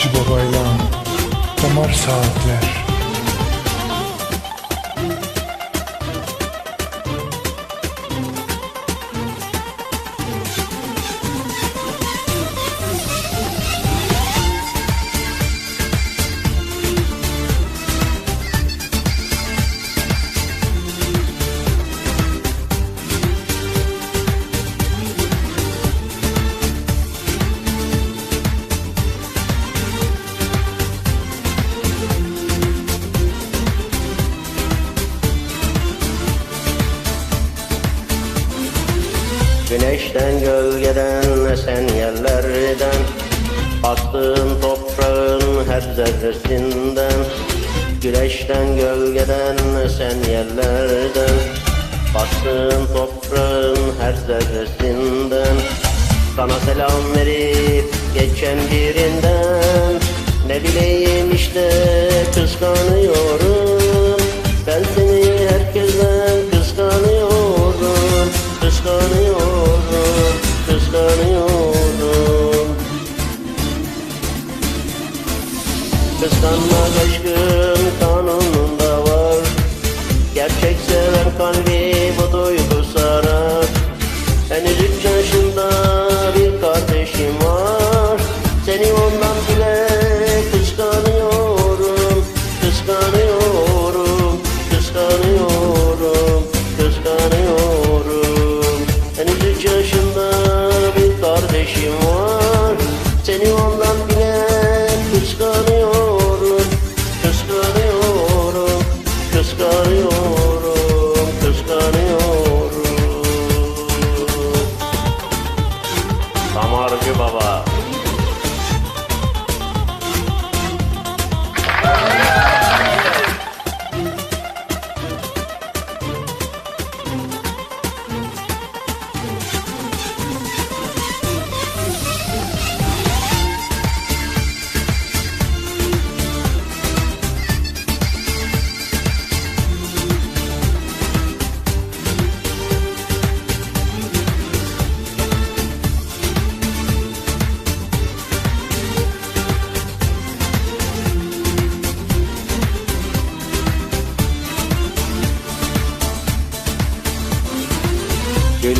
Damarcı babayla damar saatler Güneşten gölgeden esen yerlerden. Baktığın toprağın her zerresinden. Güneşten gölgeden esen yerlerden. Baktığın toprağın her zerresinden. Sana selam verip geçen birinden. Ne bileyim işte kıskanıyorum Kıskanmak aşkın kanununda var. Gerçek seven kalbi bu duygu sarar. Henüz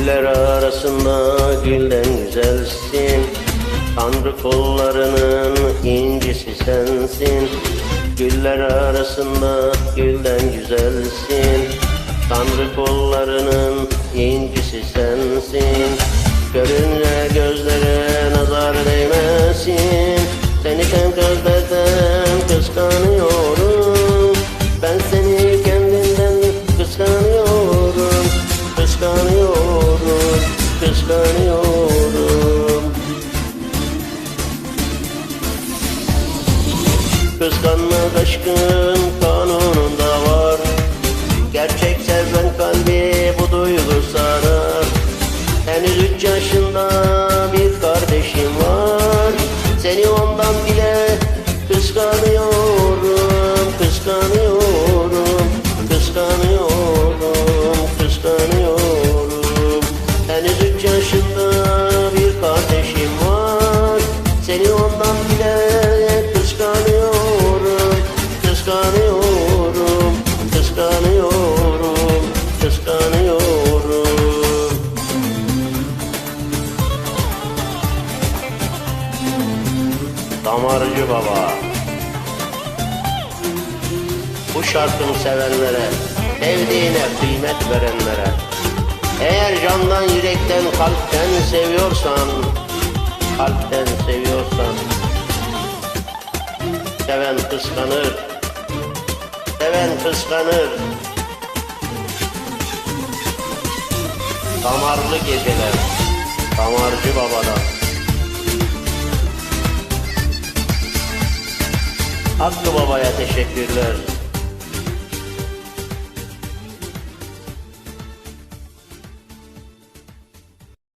Güller arasında gülden güzelsin. Tanrı kollarının incisi sensin. Güller arasında gülden güzelsin. Tanrı kollarının incisi sensin. Görünce gözlere nazar Kıskanmak aşkın kanununda var. Gerçek seven kalbi bu duygu sarar. Henüz üç yaşında bir kardeşim var. Seni ondan bile kıskanıyorum Kıskanıyorum, kıskanıyorum, kıskanıyorum. Henüz üç yaşında bir kardeşim var. Seni ondan bile Kıskanıyorum, kıskanıyorum, kıskanıyorum. Damarcı baba. Bu şarkını sevenlere Sevdiğine kıymet verenlere Eğer candan yürekten kalpten seviyorsan Kalpten seviyorsan Seven kıskanır Seven kıskanır Damarlı geceler Damarcı babadan Hakkı Baba'ya teşekkürler.